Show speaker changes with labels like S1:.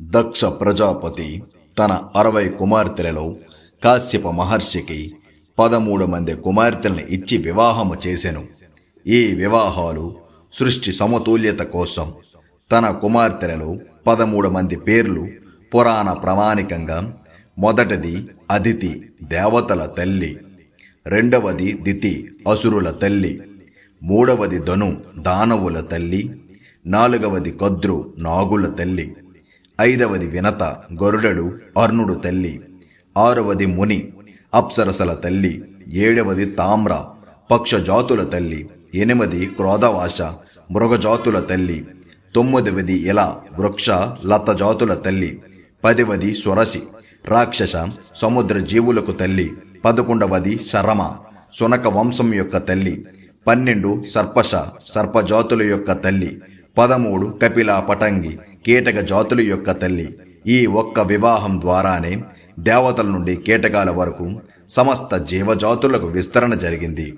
S1: దక్ష ప్రజాపతి తన అరవై కుమార్తెలలో కాశ్యప మహర్షికి పదమూడు మంది కుమార్తెలను ఇచ్చి వివాహము చేశాను ఈ వివాహాలు సృష్టి సమతుల్యత కోసం తన కుమార్తెలలో పదమూడు మంది పేర్లు పురాణ ప్రామాణికంగా మొదటిది అదితి దేవతల తల్లి రెండవది దితి అసురుల తల్లి మూడవది ధను దానవుల తల్లి నాలుగవది కద్రు నాగుల తల్లి. ఐదవది వినత గరుడడు అర్ణుడు తల్లి. ఆరవది ముని అప్సరసల తల్లి. ఏడవది తామ్ర పక్షజాతుల తల్లి. ఎనిమిది క్రోధవాస మృగజాతుల తల్లి. తొమ్మిదవది ఇల వృక్ష లత జాతుల తల్లి. పదివది సురసి రాక్షస సముద్ర జీవులకు తల్లి. పదకొండవది శరమ సునక వంశం యొక్క తల్లి. పన్నెండు సర్పశ సర్పజాతుల యొక్క తల్లి. పదమూడు కపిల పటంగి కీటక జాతుల యొక్క తల్లి. ఈ ఒక్క వివాహం ద్వారానే దేవతల నుండి కీటకాల వరకు సమస్త జీవజాతులకు విస్తరణ జరిగింది.